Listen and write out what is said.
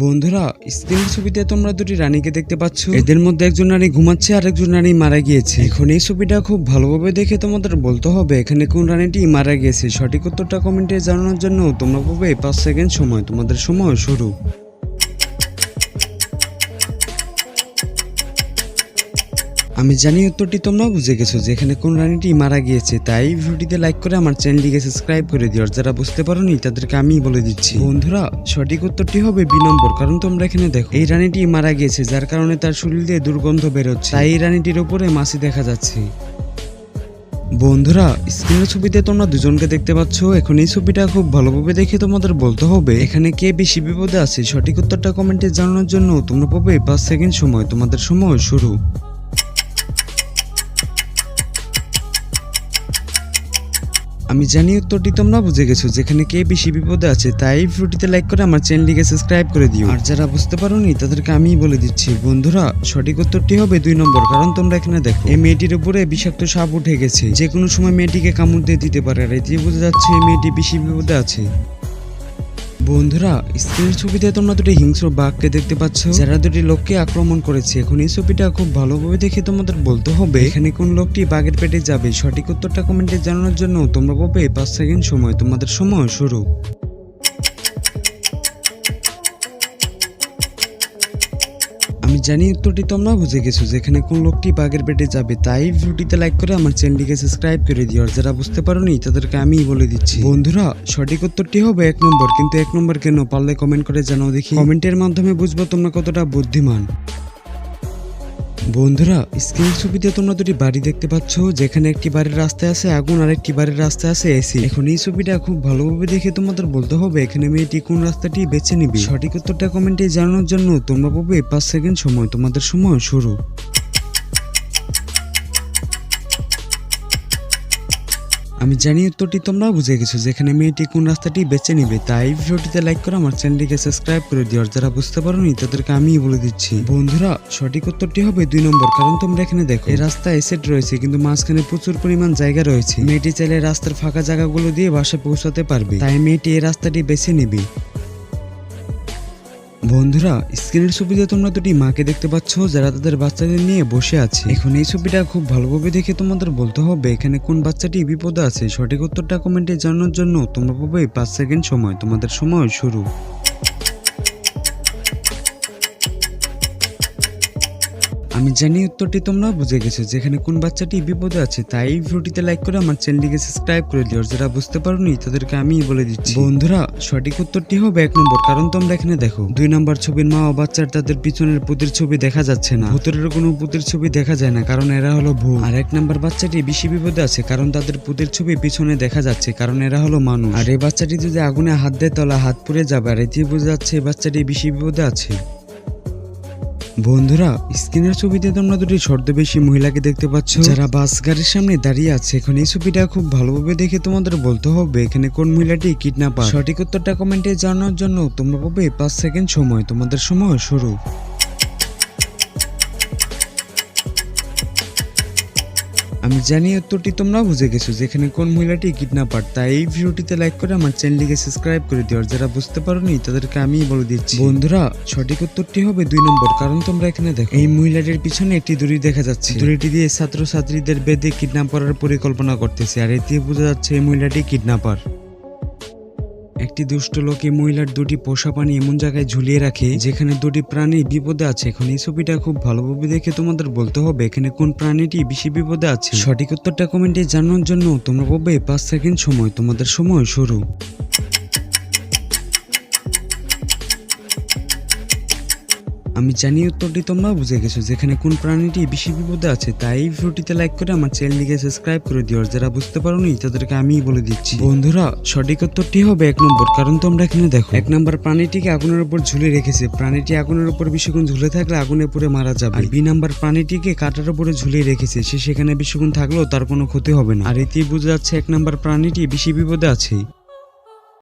বন্ধুরা, স্ক্রিনের ছবিতে তোমরা দুটি রানীকে দেখতে পাচ্ছ। এদের মধ্যে একজন রানী ঘুমাচ্ছে আর একজন রানী মারা গিয়েছে। এখন এই ছবিটা খুব ভালোভাবে দেখে তোমাদের বলতে হবে, এখানে কোন রানীটি মারা গিয়েছে। সঠিক উত্তরটা কমেন্টে জানানোর জন্য তোমরা পাবে পাঁচ সেকেন্ড সময়, তোমাদের সময় শুরু। আমি জানি উত্তরটি তোমরাও বুঝে গেছো যে এখানে কোন রানীটি মারা গিয়েছে, তাই ভিডিওটিতে লাইক করে আমার চ্যানেলটিকে সাবস্ক্রাইব করে দিও। যারা বুঝতে পারোনি, তাদেরকে আমি বলে দিচ্ছি। বন্ধুরা, সঠিক উত্তরটি হবে বি নম্বর, কারণ তোমরা এখানে দেখো, এই রানীটি মারা গিয়েছে, যার কারণে তার শরীর দিয়ে দুর্গন্ধ বেরোচ্ছে। তাই এই রানীটির উপরে মাছি দেখা যাচ্ছে। বন্ধুরা স্ক্রিনের ছবিতে তোমরা দুজনকে দেখতে পাচ্ছ। এখন এই ছবিটা খুব ভালোভাবে দেখে তোমাদের বলতে হবে, এখানে কে বেশি বিপদে আছে? সঠিক উত্তরটা কমেন্টে জানানোর জন্য তোমরা পাবে পাঁচ সেকেন্ড সময়। তোমাদের সময় শুরু। আমি জানি উত্তরটি তোমরা বুঝে গেছো, যেখানে কে বেশি বিপদে আছে, তাই ভিডিওটিতে লাইক করে আমার চ্যানেলটিকে সাবস্ক্রাইব করে দিও। আর যারা বুঝতে পারোনি, তাদেরকে আমি বলে দিচ্ছি। বন্ধুরা, সঠিক উত্তরটি হবে দুই নম্বর, কারণ তোমরা এখানে দেখো। এই মেয়েটির উপরে বিষাক্ত সাপ উঠে গেছে। যে কোনো সময় মেয়েটিকে কামড় দিয়ে দিতে পারে, আর এটি বোঝা যাচ্ছে এই মেয়েটি বেশি বিপদে আছে। বন্ধুরা স্ক্রিনের ছবিতে তোমরা দুটি হিংস্র বাঘকে দেখতে পাচ্ছ। যারা দুটি লোককে আক্রমণ করেছে, এখন এই ছবিটা খুব ভালোভাবে দেখে তোমাদের বলতে হবে, এখানে কোন লোকটি বাঘের পেটে যাবে? সঠিক উত্তরটা কমেন্টে জানানোর জন্য তোমরা পাবে পাঁচ সেকেন্ড সময়, তোমাদের সময় শুরু। জানি উত্তরটি তোমরা বুঝে গেছো যেখানে কোন লোকটি বাঘের পেটে যাবে তাই ভিডিওটিতে লাইক করে আমার চ্যানেলটিকে সাবস্ক্রাইব করে দিও। আর যারা বুঝতে পারোনি তাদেরকে আমি বলে দিচ্ছি। বন্ধুরা সঠিক উত্তরটি হবে এক নম্বর কিন্তু এক নম্বর কেন? পারলে কমেন্ট করে জানাও দেখি। কমেন্টের মাধ্যমে বুঝব তোমরা কতটা বুদ্ধিমান। বন্ধুরা, স্ক্রিন ছবিতে তোমরা দুটি বাড়ি দেখতে পাচ্ছ, যেখানে একটি বাড়ির রাস্তায় আছে আগুন আর একটি বাড়ির রাস্তায় আছে এসি এখন এই ছবিটা খুব ভালোভাবে দেখে তোমাদের বলতে হবে, এখানে মেয়েটি কোন রাস্তাটি বেছে নিবি। সঠিক উত্তরটা কমেন্টে জানানোর জন্য তোমরা পাবে পাঁচ সেকেন্ড সময়, তোমাদের সময় শুরু। আমি জানি উত্তরটি তোমরা বুঝে গেছো যেখানে মেয়েটি কোন রাস্তাটি বেছে নিবে। তাই ভিডিওটিতে লাইক করে আমার চ্যানেলটিকে সাবস্ক্রাইব করে দিও। আর যারা বুঝতে পারোনি, তাদেরকে আমিই বলে দিচ্ছি। বন্ধুরা, সঠিক উত্তরটি হবে দুই নম্বর, কারণ তোমরা এখানে দেখো। এই রাস্তায় এসেট রয়েছে, কিন্তু মাঝখানে প্রচুর পরিমাণ জায়গা রয়েছে। মেয়েটি চাইলে রাস্তার ফাঁকা জায়গাগুলো দিয়ে বাসায় পৌঁছাতে পারবে। তাই মেয়েটি এই রাস্তাটি বেছে নিবে। বন্ধুরা, স্ক্রিনের ছবিতে তোমরা দুটি মাকে দেখতে পাচ্ছ যারা তাদের বাচ্চাদের নিয়ে বসে আছে। এখন এই ছবিটা খুব ভালোভাবে দেখে তোমাদের বলতে হবে, এখানে কোন বাচ্চাটি বিপদে আছে? সঠিক উত্তরটা কমেন্টে জানানোর জন্য তোমরা পাবে পাঁচ সেকেন্ড সময়। তোমাদের সময় শুরু। আমি জানি উত্তরটি তোমরা বুঝে গেছো, যেখানে কোন বাচ্চাটি বিপদে আছে, তাই এই ভিডিওটিতে লাইক করে আমার চ্যানেলটিকে সাবস্ক্রাইব করে দিও। যারা বুঝতে পারোনি, তাদেরকে আমি বলে দিচ্ছি। বন্ধুরা, সঠিক উত্তরটি হবে এক নম্বর, কারণ তোমরা এখানে দেখো, দুই নম্বর ছবির মা ও বাচ্চার তাদের পিছনের পুতির ছবি দেখা যাচ্ছে না। ভূতের কোনো পুতির ছবি দেখা যায় না, কারণ এরা হলো ভূত। আর এক নম্বর বাচ্চাটি বেশি বিপদে আছে, কারণ তাদের পুতির ছবি পিছনে দেখা যাচ্ছে, কারণ এরা হলো মানুষ। আর এই বাচ্চাটি যদি আগুনে হাত দেয়, তাহলে হাত পুড়ে যাবে। আর এতে বোঝা যাচ্ছে এই বাচ্চাটি বেশি বিপদে আছে। বন্ধুরা, স্ক্রিনের ছবিতে তোমরা দুটি ছদ্মবেশী মহিলাকে দেখতে পাচ্ছ। যারা বাস গাড়ির সামনে দাঁড়িয়ে আছে, এখন এই ছবিটা খুব ভালোভাবে দেখে তোমাদের বলতে হবে এখানে কোন মহিলাটি কিডন্যাপার। সঠিক উত্তরটা কমেন্টে জানানোর জন্য তোমরা পাবে পাঁচ সেকেন্ড সময়। তোমাদের সময় শুরু। আমি জানি উত্তরটি তোমরাও বুঝে গেছো, যেখানে কোন মহিলাটি কিডন্যাপার। তাই এই ভিডিওটিতে লাইক করে আমার চ্যানেলটিকে সাবস্ক্রাইব করে দিও, আর যারা বুঝতে পারোনি তাদেরকে আমি বলে দিচ্ছি। বন্ধুরা, সঠিক উত্তরটি হবে দুই নম্বর, কারণ তোমরা এখানে দেখো। এই মহিলাটির পিছনে একটি দড়ি দেখা যাচ্ছে। দড়িটি দিয়ে ছাত্রছাত্রীদের বেঁধে কিডন্যাপ করার পরিকল্পনা করতেছে, আর এতে বোঝা যাচ্ছে এই মহিলাটি কিডন্যাপার। একটি দুষ্ট লোকে মহিলার দুটি পোষা প্রাণী এমন জায়গায় ঝুলিয়ে রাখে, যেখানে দুটি প্রাণী বিপদে আছে। এখন এই ছবিটা খুব ভালোভাবে দেখে তোমাদের বলতে হবে, এখানে কোন প্রাণীটি বেশি বিপদে আছে? সঠিক উত্তরটা কমেন্টে জানানোর জন্য তোমরা পাবে পাঁচ সেকেন্ড সময়, তোমাদের সময় শুরু। আমি জানি উত্তরটি তোমরা বুঝে গেছো, যেখানে কোন প্রাণীটি বেশি বিপদে আছে, তাই এই ভিডিওটিতে লাইক করে আমার চ্যানেলটিকে সাবস্ক্রাইব করে দিও। যারা বুঝতে পারোনি, তাদেরকে আমি বলে দিচ্ছি। বন্ধুরা, সঠিক উত্তরটি হবে এক নম্বর, কারণ তোমরা এখানে দেখো। এক নম্বর, প্রাণীটিকে আগুনের উপর ঝুলে রেখেছে। প্রাণীটি আগুনের উপর বেশিক্ষণ ঝুলে থাকলে আগুনে পুড়ে মারা যাবে। আর বি নাম্বার, প্রাণীটিকে কাটার উপরে ঝুলিয়ে রেখেছে। সে সেখানে বেশিক্ষণ থাকলেও তার কোনো ক্ষতি হবে না। আর এতেই বোঝা যাচ্ছে এক নম্বর, প্রাণীটি বেশি বিপদে আছে।